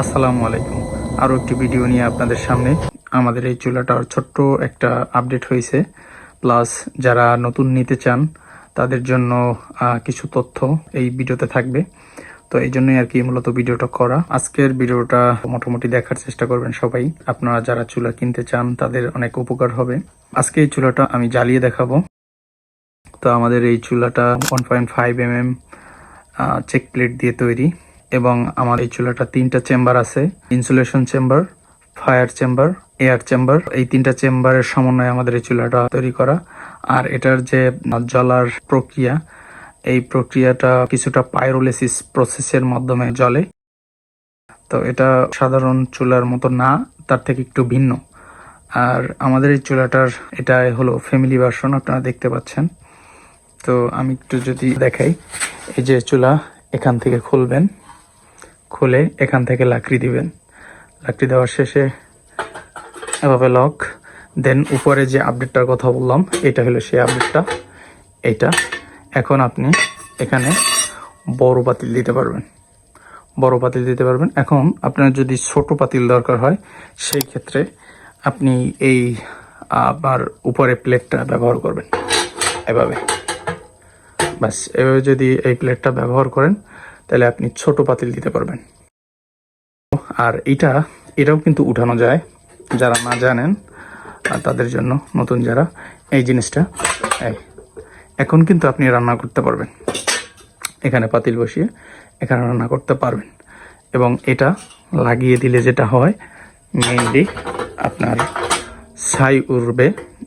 আসসালামু আলাইকুম। আরও একটি ভিডিও নিয়ে আপনাদের সামনে। আমাদের এই চুলাটার ছোট্ট একটা আপডেট হয়েছে। প্লাস যারা নতুন নিতে চান, তাদের জন্য কিছু তথ্য এই ভিডিওতে থাকবে। তো এই জন্যই আর কি মূলত ভিডিওটা করা। আজকের ভিডিওটা মোটামুটি দেখার চেষ্টা করবেন সবাই। আপনারা যারা চুলা কিনতে চান, তাদের অনেক উপকার হবে। আজকে এই চুলাটা আমি জ্বালিয়ে দেখাবো। তো আমাদের এই চুলাটা one point five M M check plate দিয়ে তৈরি। এবং আমার এই চুলাটা তিনটা চেম্বার আছে। Insulation chamber, fire chamber, air chamber. এই তিনটা চেম্বারের সমন্বয়ে আমাদের এই চুলাটা তৈরি করা। আর এটার যে জ্বলার প্রক্রিয়া, এই প্রক্রিয়াটা কিছুটা পাইরোলেসিস প্রসেসের মাধ্যমে জ্বলে। তো এটা সাধারণ চুলার মতো না, তার থেকে একটু ভিন্ন। আর আমাদের এই চুলাটার এটা হলো ফ্যামিলি ভার্সন আপনারা দেখতে পাচ্ছেন। তো আমি একটু যদি দেখাই, এই যে চুলা এখান থেকে খুলবেন। খুলে এখান থেকে লাকড়ি দিবেন। লাকড়ি দেওয়ার শেষে এভাবে লক দেন উপরে যে আপডেটটার কথা বললাম, এটা হলো সেই আপডেটটা এইটা এখন আপনি এখানে বড় পাতিল দিতে পারবেন। বড় পাতিল দিতে পারবেন। এখন আপনার যদি ছোট পাতিল দরকার হয়, সেই ক্ষেত্রে আপনি এই আপনার উপরে প্লেটটা ব্যবহার করবেন। এভাবে। ব্যাস, এভাবে যদি এই প্লেটটা ব্যবহার করেন তাহলে আপনি ছোট পাতিল দিতে পারবেন। আর এটা, এটাও কিন্তু উঠানো যায়, যারা না জানেন তাদের জন্য নতুন যারা, এই জিনিসটা এখন কিন্তু আপনি রান্না করতে পারবেন। এখানে পাতিল বসিয়ে এখানে রান্না করতে পারবেন। এবং এটা লাগিয়ে দিলে যেটা হয় মেইনলি আপনার ছাই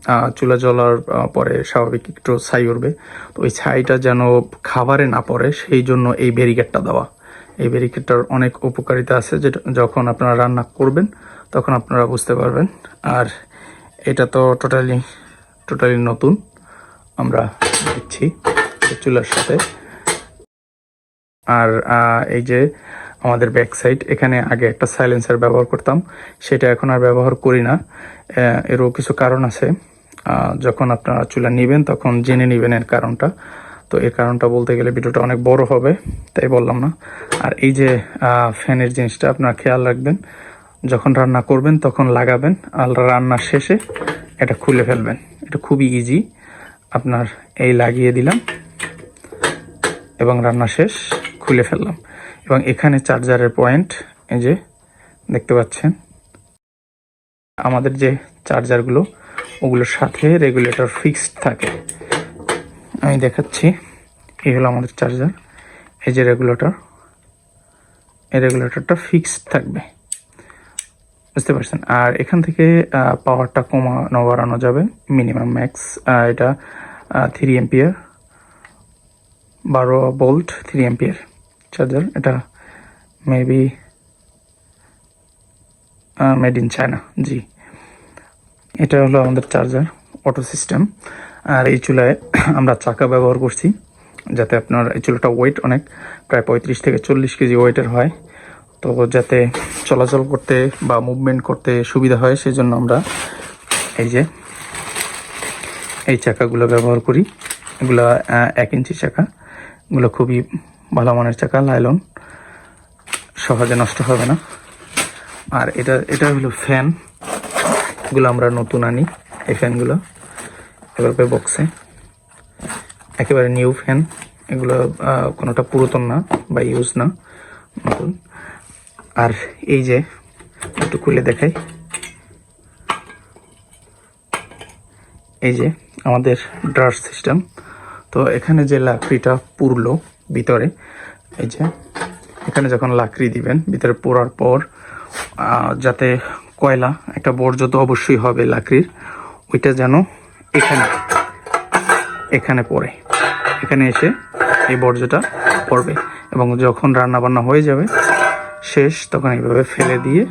আহ, চুলা জ্বলার পরে স্বাভাবিক একটু ছাই উঠবে তো ওই ছাইটা যেন খাবারে না পড়ে সেই জন্য এই ব্যারিকেডটা দেওয়া। এই ব্যারিকেডটার অনেক উপকারিতা আছে যেটা যখন আপনারা রান্না করবেন তখন আপনারা বুঝতে পারবেন। আর এটা তো টোটালি টোটালি নতুন। আমরা দিচ্ছি চুলার সাথে। আর এই যে আমাদের ব্যাক সাইড এখানে আগে একটা সাইলেন্সার ব্যবহার করতাম, সেটা এখন আর ব্যবহার করি না। এরও কিছু কারণ আছে। যখন আপনারা চুলা নেবেন, তখন জেনে নেবেন এর কারণটা। তো এর কারণটা বলতে গেলে ভিডিওটা অনেক বড় হবে, তাই বললাম না। আর এই যে ফ্যানের জিনিসটা আপনারা খেয়াল রাখবেন, যখন রান্না করবেন, তখন লাগাবেন, আর রান্নার শেষে এটা খুলে ফেলবেন। এটা খুবই ইজি আপনার এই লাগিয়ে দিলাম, এবং রান্না শেষ, খুলে ফেললাম। এবং এখানে চার্জারের পয়েন্ট, এই যে, দেখতে পাচ্ছেন। আমাদের যে চার্জারগুলো, ওগুলোর সাথে রেগুলেটর ফিক্সড থাকে। আমি দেখাচ্ছি, এই হলো আমাদের চার্জার। এই যে রেগুলেটর, এই রেগুলেটরটা ফিক্সড থাকবে। বুঝতে পারছেন? আর এখান থেকে পাওয়ারটা কমানো, বাড়ানো যাবে, মিনিমাম ম্যাক্স। এটা থ্রি এম্পিয়ার বারো বোল্ট থ্রি এম্পিয়ার চার্জার এটা মেবি মেড ইন চায়না জি। এটা হলো আমাদের চার্জার অটো সিস্টেম আর এই চুলায় আমরা চাকা ব্যবহার করছি, যাতে আপনার এই চুলাটা ওয়েট অনেক, প্রায় পঁয়ত্রিশ থেকে চল্লিশ কেজি ওয়েটের হয়। তো যাতে চলাচল করতে বা মুভমেন্ট করতে সুবিধা হয় সেই জন্য আমরা এই যে, এই চাকাগুলো ব্যবহার করি। এগুলো এক ইঞ্চি চাকা। এগুলো খুবই ভালো মানের চাকা লাইলন সহজে নষ্ট হবে না। আর এটা এটা হলো ফ্যান। এগুলো আমরা নতুন আনি, এই ফ্যানগুলো। এভাবে বক্সে। একেবারে নিউ ফ্যান। এগুলো কোনোটা পুরাতন না বা ইউজ না, নতুন। আর এই যে, একটু খুলে দেখাই। এই যে, আমাদের ড্রার সিস্টেম। তো এখানে যে লাকড়িটা পুরলো ভিতরে, এই যে, এখানে যখন লাকড়ি দিবেন, ভিতরে পোড়ার পর যাতে কয়লা, একটা বর্জ্য তো অবশ্যই হবে লাকড়ির, ওইটা যেন এখানে এখানে পড়ে। এখানে এসে এই বর্জ্যটা পড়বে এবং যখন রান্না বান্না হয়ে যাবে, শেষ, তখন এইভাবে ফেলে দিয়ে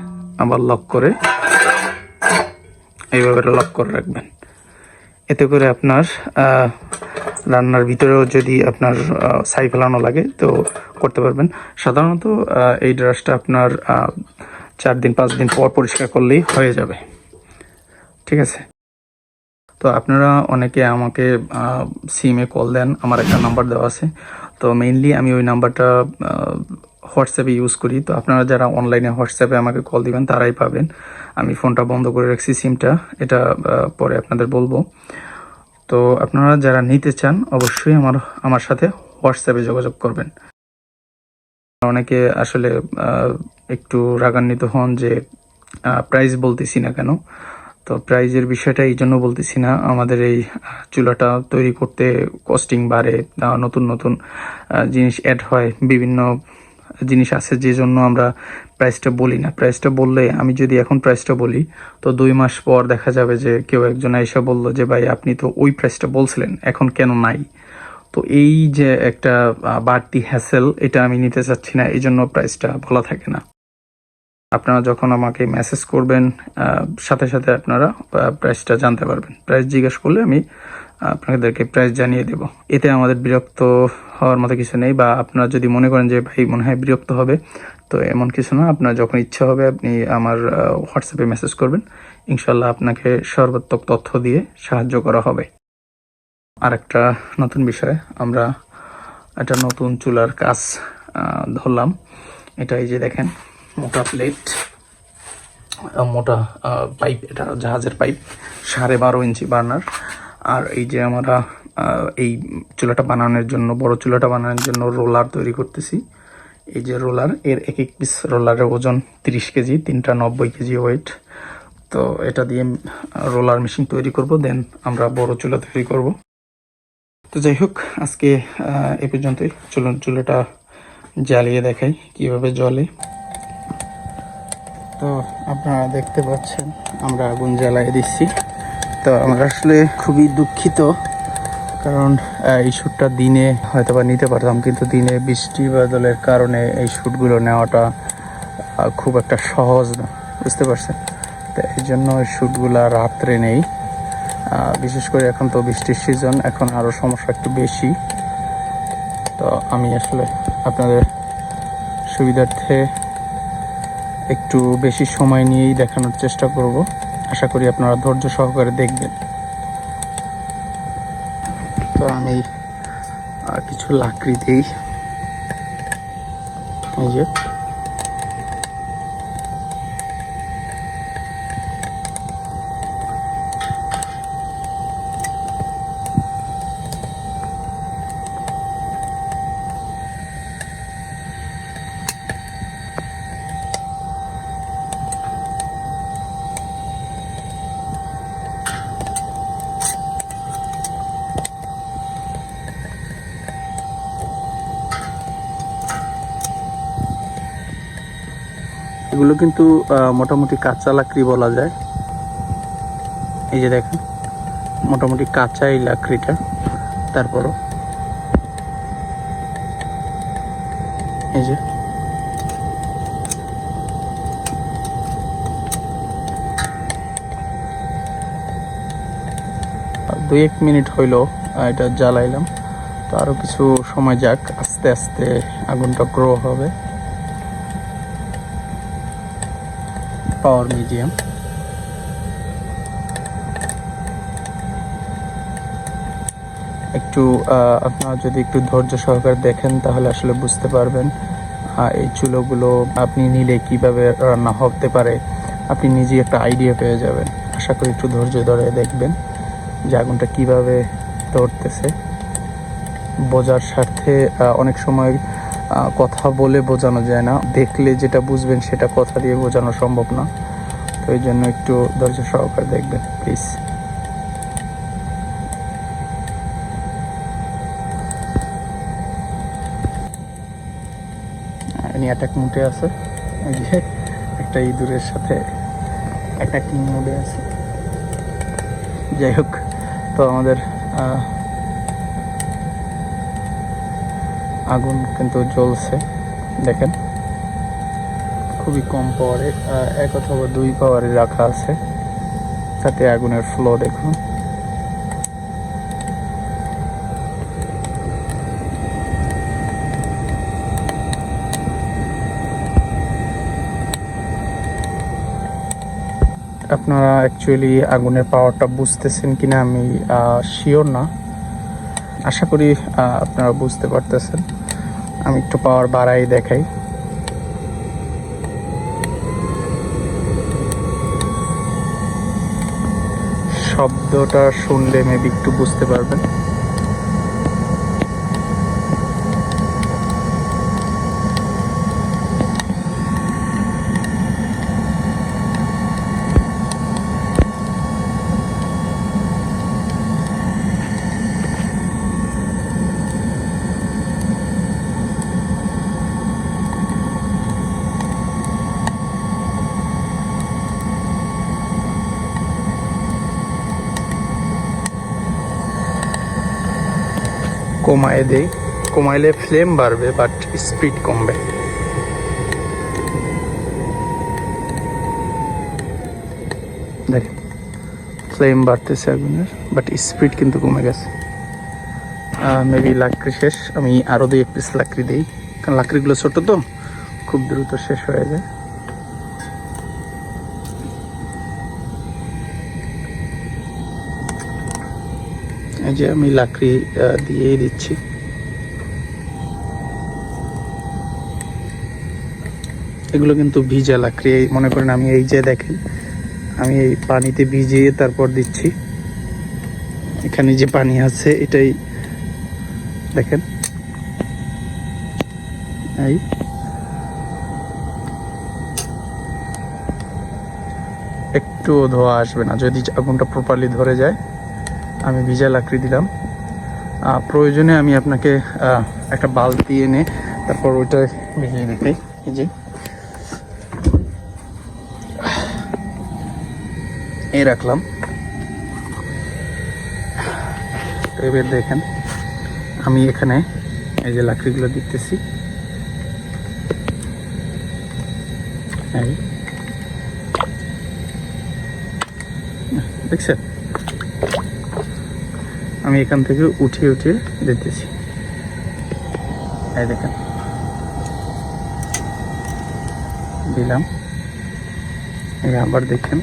আবার লক করে, এইভাবে লক করে রাখবেন। এতে করে আপনার রান্নার ভিতরেও যদি আপনার ছাই ফেলানো লাগে, তো করতে পারবেন। সাধারণত এই ড্রাসটা আপনার চার দিন, পাঁচ দিন পর পরিষ্কার করলেই হয়ে যাবে। ঠিক আছে? তো আপনারা অনেকে আমাকে সিমে কল দেন। আমার একটা নাম্বার দেওয়া আছে। তো মেইনলি আমি ওই নাম্বারটা হোয়াটসঅ্যাপে ইউজ করি। তো আপনারা যারা অনলাইনে হোয়াটসঅ্যাপে আমাকে কল দিবেন, তারাই পাবেন। আমি ফোনটা বন্ধ করে রাখছি সিমটা এটা পরে আপনাদের বলব। তো আপনারা যারা নিতে চান, অবশ্যই আমার আমার সাথে হোয়াটসঅ্যাপে যোগাযোগ করবেন। অনেকে আসলে একটু রাগান্বিত হন যে প্রাইস বলতেছি না কেন? তো প্রাইজের বিষয়টা এই জন্য বলতেছি না। আমাদের এই চুলাটা তৈরি করতে কস্টিং বাড়ে নতুন নতুন জিনিস অ্যাড হয়। বিভিন্ন জিনিস আছে যে জন্য আমরা প্রাইসটা বলি না। প্রাইসটা বললে আমি যদি এখন প্রাইসটা বলি, তো দুই মাস পর দেখা যাবে যে কেউ একজন এসে বলল যে, ভাই, আপনি তো ওই প্রাইসটা বলছিলেন, এখন কেন নাই? তো এই যে একটা বাড়তি হ্যাসেল এটা আমি নিতে চাচ্ছি না এই জন্য প্রাইসটা বলা থাকে না। আপনারা যখন আমাকে মেসেজ করবেন সাথে সাথে আপনারা প্রাইসটা জানতে পারবেন। প্রাইস জিজ্ঞেস করলে আমি আপনাদেরকে প্রাইস জানিয়ে দেব। এতে আমাদের বিরক্ত হওয়ার মতো কিছু নেই বা আপনারা যদি মনে করেন যে, ভাই, মনে হয় বিরক্ত হবে, তো এমন কিছু না। আপনার যখন ইচ্ছা হবে, আপনি আমার হোয়াটসঅ্যাপে মেসেজ করবেন। ইনশাল্লাহ আপনাকে সর্বাত্মক তথ্য দিয়ে সাহায্য করা হবে। আরেকটা নতুন বিষয়, আমরা একটা নতুন চুলার কাজ ধরলাম। এটা এই যে দেখেন, মোটা প্লেট মোটা পাইপ এটা জাহাজের পাইপ সাড়ে বারো ইঞ্চি বার্নার আর এই যে আমরা এই চুলাটা বানানোর জন্য, বড় চুলাটা বানানোর জন্য রোলার তৈরি করতেছি। এই যে রোলার, এর এক এক পিস রোলারের ওজন তিরিশ কেজি, তিনটা নব্বই কেজি ওয়েট তো এটা দিয়ে রোলার মেশিন তৈরি করব দেন আমরা বড় চুলা তৈরি করব। তো যাই হোক, আজকে এ পর্যন্তই। চলুন চুলাটা জ্বালিয়ে দেখাই কীভাবে জলে তো আপনারা দেখতে পাচ্ছেন, আমরা আগুন জ্বালিয়ে দিচ্ছি। তো আমরা আসলে খুবই দুঃখিত, কারণ এই শ্যুটটা দিনে হয়তো বা নিতে পারতাম, কিন্তু দিনে বৃষ্টি বাদলের কারণে এই শ্যুটগুলো নেওয়াটা খুব একটা সহজ না, বুঝতে পারছেন? তো এই জন্য এই শ্যুটগুলো রাত্রে নেই। বিশেষ করে এখন তো বৃষ্টির সিজন এখন আরও সমস্যা একটু বেশি। তো আমি আসলে আপনাদের সুবিধার্থে একটু বেশি সময় নিয়েই দেখানোর চেষ্টা করব। আশা করি আপনারা ধৈর্য সহকারে দেখবেন। তো আমি কিছু লাকড়ি দিই। এই যে। এগুলো কিন্তু মোটামুটি কাঁচা লাকড়ি বলা যায়। এই যে দেখেন, মোটামুটি কাঁচা এই লাকড়িটা। তারপরও এই যে দুই এক মিনিট হইল এটা জ্বালাইলাম। তো আরও কিছু সময় যাক, আস্তে আস্তে আগুনটা গ্রো হবে। Power medium. একটু আপনারা যদি একটু ধৈর্য সহকারে দেখেন, তাহলে আসলে বুঝতে পারবেন এই চুলোগুলো আপনি নিলে কীভাবে রান্না হতে পারে, আপনি নিজেই একটা আইডিয়া পেয়ে যাবেন। আশা করি একটু ধৈর্য ধরে দেখবেন যে আগুনটা কীভাবে ধরতেছে। বোঝার স্বার্থে অনেক সময় কথা বলে বোঝানো যায় না। দেখলে যেটা বুঝবেন সেটা কথা দিয়ে বোঝানো সম্ভব না। তো এই জন্য একটু ধৈর্য সহকারে দেখবেন প্লিজ ইনি অ্যাটাক মুডে আছে। এই যে একটা ইঁদুরের সাথে অ্যাটাকিং মুডে আছে। যাই হোক, তো আমাদের আগুন কিন্তু জ্বলছে, দেখেন। খুবই কম পাওয়ারে এক অথবা দুই পাওয়ারে রাখা আছে। তাতে আগুনের ফ্লো দেখুন। আপনারা অ্যাকচুয়ালি আগুনের পাওয়ারটা বুঝতেছেন কিনা আমি শিওর না। আশা করি আপনারা বুঝতে পারতেছেন। আমি একটু পাওয়ার বাড়াই দেখাই। শব্দটা শুনলে মেবি একটু বুঝতে পারবেন। কমায় দেই। কমাইলে ফ্লেম বাড়বে বাট স্পিড কমবে। দেখেন ফ্লেম বাড়তেছে আগুনের বাট স্পিড কিন্তু কমে গেছে। মেবি লাকড়ি শেষ। আমি আরও দুই এক পিস লাকড়ি দিই। কারণ লাকড়িগুলো ছোটো তো, খুব দ্রুত শেষ হয়ে যায়। এই যে আমি লাকড়ি দিয়েই দিচ্ছি। এগুলো কিন্তু ভিজা লাকড়ি মনে করেন আমি এই যে দেখেন, আমি এই পানিতে ভিজিয়ে তারপর দিচ্ছি। এখানে যে পানি আছে, এটাই দেখেন। এই। একটু ধোয়া আসবে না, যদি আগুনটা প্রপারলি ধরে যায়। আমি ভিজা লাকড়ি দিলাম। প্রয়োজনে আমি আপনাকে একটা বালতি এনে তারপর ওইটা ভিজিয়ে দেখাই যে। এই রাখলাম। এবার দেখেন, আমি এখানে এই যে লাকড়িগুলো এই। দেখছেন? আমি এখান থেকে উঠিয়ে উঠিয়ে দিতেছি দেখেন। দিলাম। এই আবার দেখেন।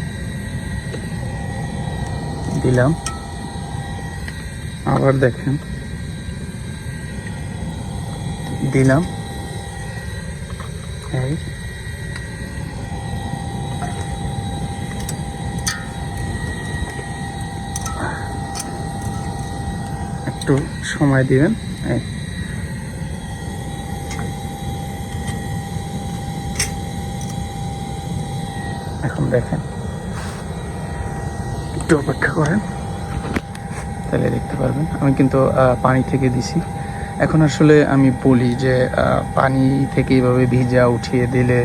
দিলাম। আবার দেখেন। দিলাম। এই একটু সময় দিবেন। এখন দেখেন। একটু অপেক্ষা করেন। তাহলে দেখতে পারবেন। আমি কিন্তু পানি থেকে দিছি। এখন আসলে আমি বলি যে পানি থেকে এইভাবে ভিজা উঠিয়ে দিলে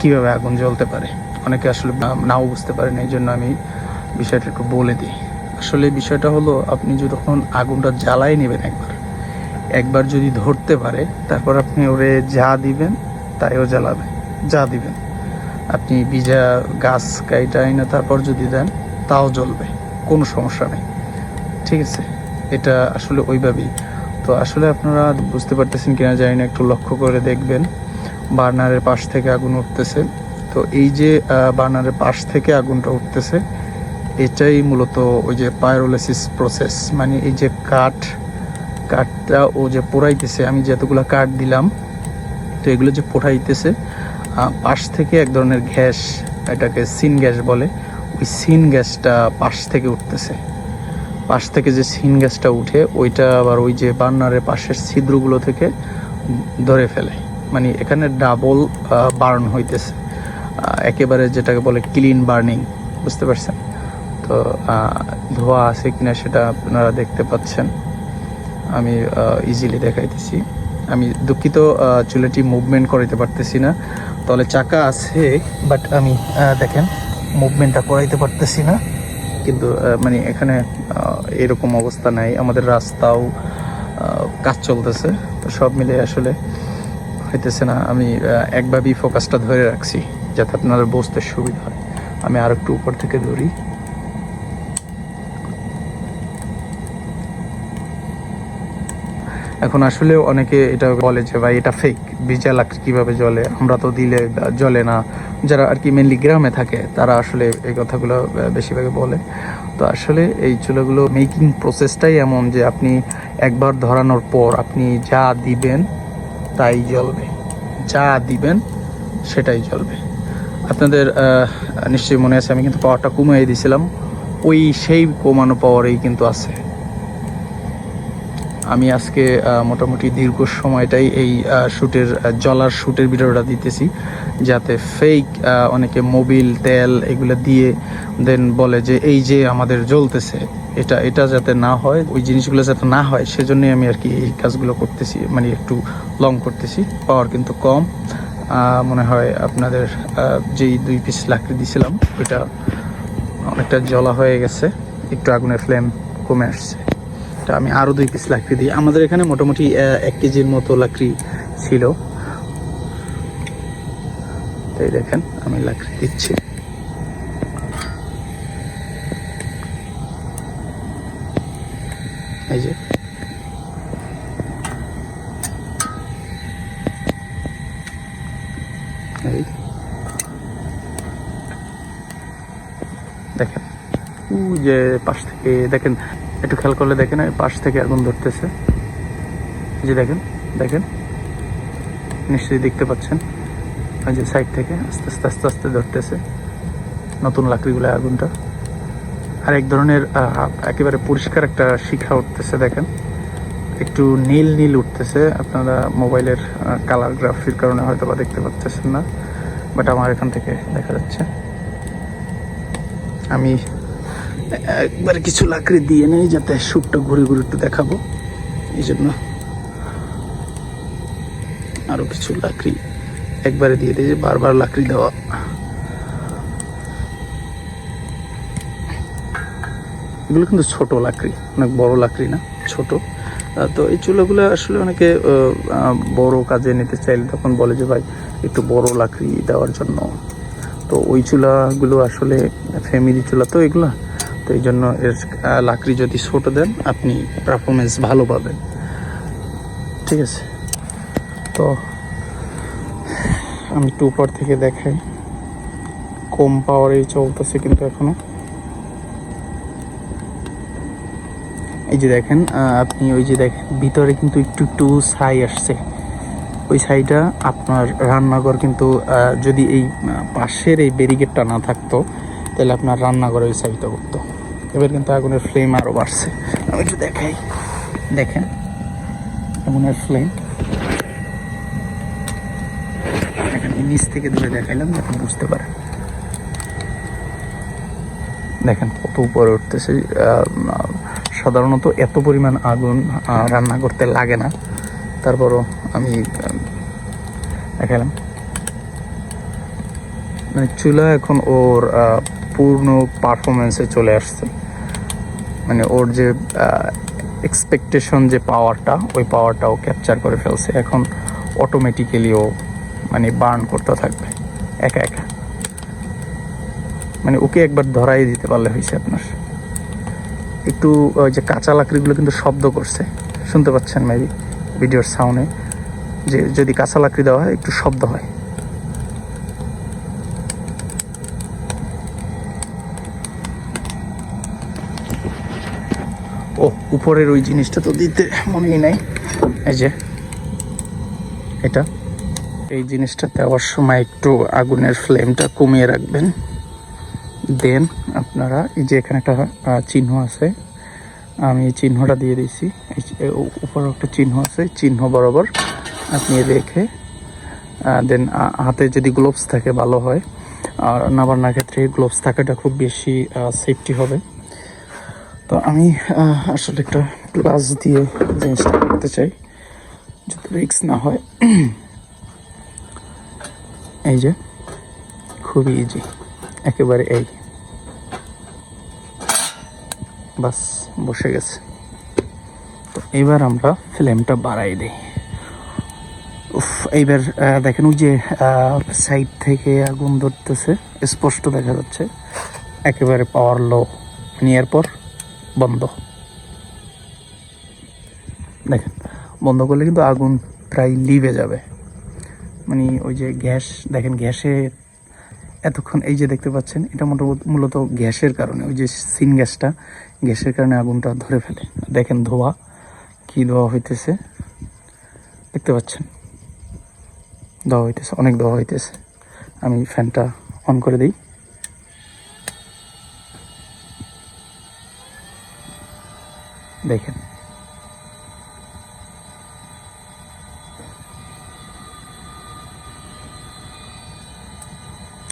কীভাবে আগুন জ্বলতে পারে? অনেকে আসলে নাও বুঝতে পারেন। এই জন্য আমি বিষয়টা একটু বলে দিই। আসলে বিষয়টা হলো, আপনি যখন আগুনটা জ্বালাই নেবেন একবার একবার যদি ধরতে পারে, তারপর আপনি ওরে যা দিবেন তাইও জ্বালাবে যা দিবেন। আপনি ভিজা গাছ কাইটা এনে তারপর যদি দেন, তাও জ্বলবে, কোনো সমস্যা নেই। ঠিক আছে? এটা আসলে ওইভাবেই। তো আসলে আপনারা বুঝতে পারতেছেন কিনা জানি না, একটু লক্ষ্য করে দেখবেন। বার্নারের পাশ থেকে আগুন উঠতেছে। তো এই যে বার্নারের পাশ থেকে আগুনটা উঠতেছে এটাই মূলত ওই যে পায়োলাইসিস প্রসেস মানে এই যে কাঠ, কাঠটা ও যে পোড়াইতেছে, আমি যতগুলো কাঠ দিলাম, তো এগুলো যে পোড়াইতেছে পাশ থেকে এক ধরনের গ্যাস, এটাকে সিন গ্যাস বলে, ওই সিন গ্যাসটা পাশ থেকে উঠতেছে। পাশ থেকে যে সিন গ্যাসটা উঠে, ওইটা আবার ওই যে বার্নারের পাশের ছিদ্রগুলো থেকে ধরে ফেলে। মানে এখানে ডাবল বার্ন হইতেছে। একেবারে যেটাকে বলে ক্লিন বার্নিং বুঝতে পারছেন? তো ধোঁয়া আছে কিনা সেটা আপনারা দেখতে পাচ্ছেন। আমি ইজিলি দেখাইতেছি। আমি দুঃখিত চুলাটি মুভমেন্ট করাইতে পারতেছি না। তলে চাকা আছে বাট আমি দেখেন মুভমেন্টটা করাইতে পারতেছি না। কিন্তু মানে এখানে এরকম অবস্থা নাই। আমাদের রাস্তাও কাজ চলতেছে। তো সব মিলে আসলে হইতেছে না। আমি একভাবেই ফোকাসটা ধরে রাখছি, যাতে আপনাদের বসতে সুবিধা হয়। আমি আর একটু উপর থেকে ধরি। এখন আসলে অনেকে এটা বলে যে, ভাই, এটা ফেক ভিজা লাকড়ি কীভাবে জ্বলে? আমরা তো দিলে জ্বলে না। যারা আর কি মেনলি গ্রামে থাকে, তারা আসলে এই কথাগুলো বেশিরভাগে বলে। তো আসলে এই চুলাগুলো মেকিং প্রসেসটাই এমন যে, আপনি একবার ধরানোর পর আপনি যা দিবেন তাই জ্বলবে। যা দিবেন সেটাই জ্বলবে। আপনাদের নিশ্চয়ই মনে আছে, আমি কিন্তু পাওয়ারটা কমিয়ে দিয়েছিলাম। ওই সেই কমানো পাওয়ারেই কিন্তু আছে। আমি আজকে মোটামুটি দীর্ঘ সময়টাই এই শ্যুটের জলার শ্যুটের ভিডিওটা দিতেছি। যাতে ফেক অনেকে মোবিল তেল এগুলো দিয়ে দেন বলে যে, এই যে আমাদের জ্বলতেছে, এটা এটা যাতে না হয়, ওই জিনিসগুলো যাতে না হয়, সেজন্যই আমি আর কি এই কাজগুলো করতেছি মানে একটু লং করতেছি। পাওয়ার কিন্তু কম। মনে হয় আপনাদের যেই দুই পিস লাকড়ি দিছিলাম, ওইটা অনেকটা জলা হয়ে গেছে। একটু আগুনের ফ্লেম কমে আসছে। তা আমি আরও দুই পিস লাকড়ি দিই। আমাদের এখানে মোটামুটি এক কেজির মতো লাকড়ি ছিল। তাই দেখেন, আমি লাকড়ি দিচ্ছি। এই যে। দেখেন। যে পাশ থেকে, দেখেন একটু খেয়াল করলে দেখেন পাশ থেকে আগুন ধরতেছে। যে দেখেন দেখেন। নিশ্চয়ই দেখতে পাচ্ছেন। ওই যে সাইড থেকে আস্তে আস্তে আস্তে আস্তে ধরতেছে নতুন লাকড়িগুলো, আগুনটা। আর এক ধরনের একেবারে পরিষ্কার একটা শিখা উঠতেছে, দেখেন। একটু নীল নীল উঠতেছে। আপনারা মোবাইলের কালার গ্রাফির কারণে হয়তো বা দেখতে পাচ্ছেন না বাট আমার এখান থেকে দেখা যাচ্ছে। আমি একবারে কিছু লাকড়ি দিয়ে নেই, যাতে শ্যুটটা ঘুরে ঘুরে একটু দেখাবো। এই জন্য আরও কিছু লাকড়ি একবারে দিয়ে যে বারবার লাকড়ি দেওয়া। এগুলো কিন্তু ছোট লাকড়ি, অনেক বড় লাকড়ি না, ছোট। তো এই চুলাগুলো আসলে অনেকে বড় কাজে নিতে চাইলে তখন বলে যে, ভাই, একটু বড় লাকড়ি দেওয়ার জন্য। তো ওই চুলাগুলো আসলে ফ্যামিলি চুলা তো এগুলো। তো এই জন্য এর লাকড়ি যদি ছোট দেন, আপনি পারফরমেন্স ভালো পাবেন। ঠিক আছে? তো, আমি একটু উপর থেকে দেখাই। কম পাওয়ারেই চলতেছে কিন্তু এখনও। এই যে দেখেন আপনি ওই যে দেখেন, ভিতরে কিন্তু একটু একটু ছাই আসছে। ওই ছাইটা আপনার রান্নাঘর কিন্তু যদি এই পাশের এই ব্যারিকেডটা না থাকতো, তাহলে আপনার রান্নাঘরে ওই ছাইটা করতো। এবার কিন্তু আগুনের ফ্লেম আরও বাড়ছে। আমি একটু দেখাই। দেখেন, আগুনের ফ্লেম দেখেন নিচ থেকে ধরে দেখাইলাম যাতে বুঝতে পারেন। দেখেন কত উপরে উঠতেছে। সাধারণত এত পরিমাণ আগুন রান্না করতে লাগে না। তারপরও আমি দেখালাম মানে চুলা এখন ওর পূর্ণ পারফরমেন্সে চলে আসছে। মানে ওর যে এক্সপেকটেশন যে পাওয়ারটা ওই পাওয়ারটাও ক্যাপচার করে ফেলছে। এখন অটোমেটিক্যালি ও মানে বার্ন করতে থাকবে। একা একা। মানে ওকে একবার ধরাই দিতে পারলে হয়েছে আপনার। একটু ওই যে কাঁচা লাকড়িগুলো কিন্তু শব্দ করছে। শুনতে পাচ্ছেন মেবি ভিডিওর সাউন্ডে যে যদি কাঁচা লাকড়ি দেওয়া হয়, একটু শব্দ হয় ও উপরের ওই জিনিসটা তো দিতে মনেই নাই। এই যে, এটা। এই জিনিসটা দেওয়ার সময় একটু আগুনের ফ্লেমটা কমিয়ে রাখবেন। দেন আপনারা, এই যে এখানে একটা চিহ্ন আছে। আমি এই চিহ্নটা দিয়ে এই উপরে একটা চিহ্ন আছে, চিহ্ন বরাবর আপনি রেখে দেন হাতে যদি গ্লোভস থাকে, ভালো হয়। আর নাবান্নার ক্ষেত্রে গ্লোভস থাকাটা খুব বেশি সেফটি হবে। তো আমি আসলে একটা প্লাস দিয়ে জিনিসটা করতে চাই। যদি রিক্স না হয়, এই যে খুবই ইজি একেবারে এই। বাস, বসে গেছে। তো এবার আমরা ফ্লেমটা বাড়াই দিই। উফ, এইবার দেখেন ওই যে সাইড থেকে আগুন ধরতেছে, স্পষ্ট দেখা যাচ্ছে, একেবারে পাওয়ার লো নেওয়ার পর বন্ধ। দেখেন, বন্ধ করলে কিন্তু আগুন প্রায় লিভে যাবে। মানে ওই যে গ্যাস, দেখেন গ্যাসে এতক্ষণ, এই যে দেখতে পাচ্ছেন, এটা মোটামুটি মূলত গ্যাসের কারণে, ওই যে সিন গ্যাসটা, গ্যাসের কারণে আগুনটা ধরে ফেলে। দেখেন ধোয়া, কি ধোয়া হইতেছে, দেখতে পাচ্ছেন? ধোয়া হইতেছে, অনেক ধোয়া হইতেছে। আমি ফ্যানটা অন করে দিই। দেখেন।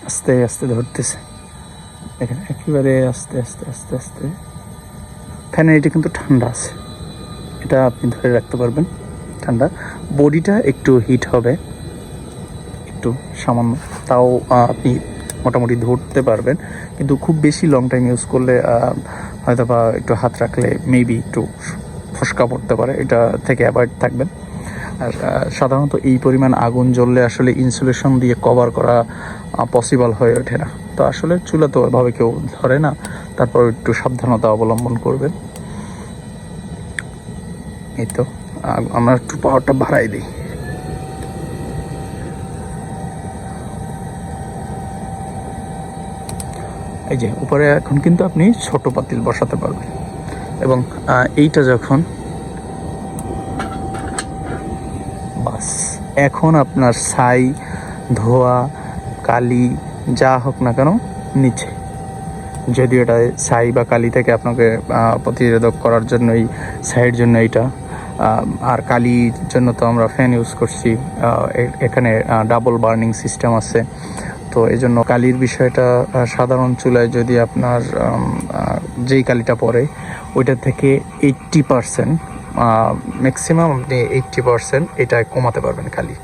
আস্তে আস্তে ধরতেছে। দেখেন, একেবারে আস্তে আস্তে আস্তে আস্তে। ফ্যানের এটা কিন্তু ঠান্ডা আছে। এটা আপনি ধরে রাখতে পারবেন, ঠান্ডা। বডিটা একটু হিট হবে, একটু সামান্য। তাও আপনি মোটামুটি ধরতে পারবেন। কিন্তু খুব বেশি লং টাইম ইউজ করলে হয়তো বা একটু হাত রাখলে মেবি একটু ফসকা পড়তে পারে। এটা থেকে অ্যাভয়েড থাকবেন। আর সাধারণত এই পরিমাণ আগুন জ্বললে আসলে ইনসুলেশন দিয়ে কভার করা পসিবল হয়ে ওঠে না। তো আসলে চুলা তো ওইভাবে কেউ ধরে না। তারপর একটু সাবধানতা অবলম্বন করবেন। এই তো আমরা একটু পাওয়ারটা বাড়াই দিই। এই যে, উপরে এখন কিন্তু আপনি ছোট পাতিল বসাতে পারবেন। এবং এইটা যখন বাস, এখন আপনার ছাই, ধোয়া, কালি, যা হোক না কেন, নিচে। যদিও এটা ছাই বা কালি থেকে আপনাকে প্রতিরোধক করার জন্য এই ছাইয়ের জন্য এইটা। আর কালির জন্য তো আমরা ফ্যান ইউজ করছি। এখানে ডাবল বার্নিং সিস্টেম আছে। তো এই জন্য কালির বিষয়টা সাধারণ চুলায় যদি আপনার যেই কালিটা পড়ে ওইটা থেকে এইট্টি পারসেন্ট ম্যাক্সিমাম আপনি এইট্টি পারসেন্ট এটা কমাতে পারবেন কালি।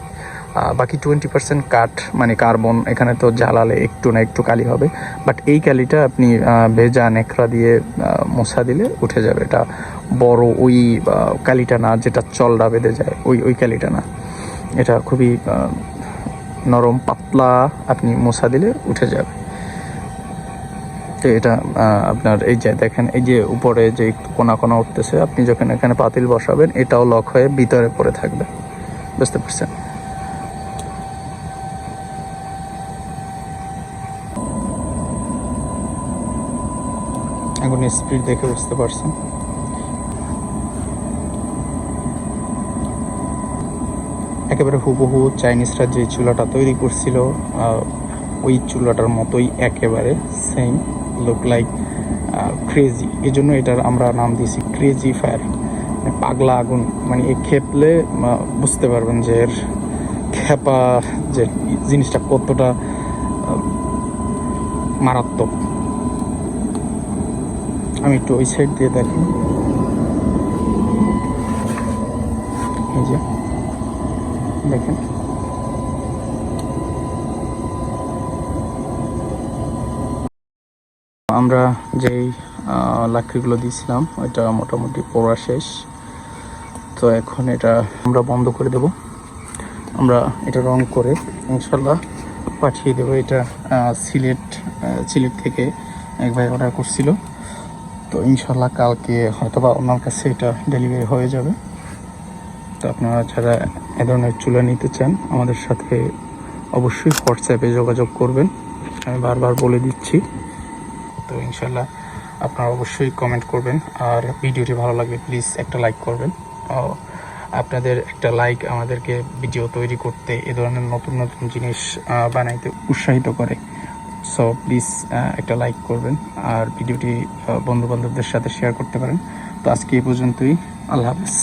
বাকি টোয়েন্টি পার্সেন্ট কাঠ মানে কার্বন, এখানে তো জ্বালালে একটু না একটু কালি হবে বাট এই কালিটা আপনি ভেজা নেকড়া দিয়ে মোছা দিলে উঠে যাবে। এটা বড় ওই কালিটা না, যেটা চলটা বেঁধে যায়, ওই ওই কালিটা না। এটা খুবই নরম, পাতলা আপনি মোছা দিলে উঠে যাবে। তো এটা আপনার এই যে দেখেন, এই যে উপরে যে কোনা কোনা উঠতেছে, আপনি যখন এখানে পাতিল বসাবেন, এটাও লক হয়ে ভিতরে পড়ে থাকবে। বুঝতে পারছেন? এখন স্পিড দেখে বুঝতে পারছেন? একেবারে হুবহু চাইনিজরা যে চুলাটা তৈরি করছিল ওই চুলাটার মতোই একেবারে সেম লুক লাইক ক্রেজি এই জন্য এটার আমরা নাম দিয়েছি ক্রেজি ফায়ার মানে পাগলা আগুন। মানে এই খেপলে বুঝতে পারবেন যে এর খেপা যে জিনিসটা কতটা মারাত্মক। আমি একটু ওই সাইড দিয়ে দেখি এই যে দেখেন। আমরা যেই লাকড়িগুলো দিয়েছিলাম, ওইটা মোটামুটি পড়া শেষ। তো এখন এটা আমরা বন্ধ করে দেব। আমরা এটা রং করে ইনশাল্লাহ পাঠিয়ে দেবো। এটা সিলেট সিলেট থেকে এক ভাই অর্ডার করছিল। তো ইনশাল্লাহ কালকে হয়তোবা ওনার কাছে এটা ডেলিভারি হয়ে যাবে। তো আপনারা যারা এ ধরনের চুলা নিতে চান, আমাদের সাথে অবশ্যই হোয়াটসঅ্যাপে যোগাযোগ করবেন। আমি বারবার বলে দিচ্ছি। তো ইনশাল্লাহ আপনারা অবশ্যই কমেন্ট করবেন। আর ভিডিওটি ভালো লাগলে প্লিজ একটা লাইক করবেন। আপনাদের একটা লাইক আমাদেরকে ভিডিও তৈরি করতে এ ধরনের নতুন নতুন জিনিস বানাইতে উৎসাহিত করে। সো প্লিজ একটা লাইক করবেন। আর ভিডিওটি বন্ধু বান্ধবদের সাথে শেয়ার করতে পারেন। তো আজকে এই পর্যন্তই। আল্লাহ হাফেজ।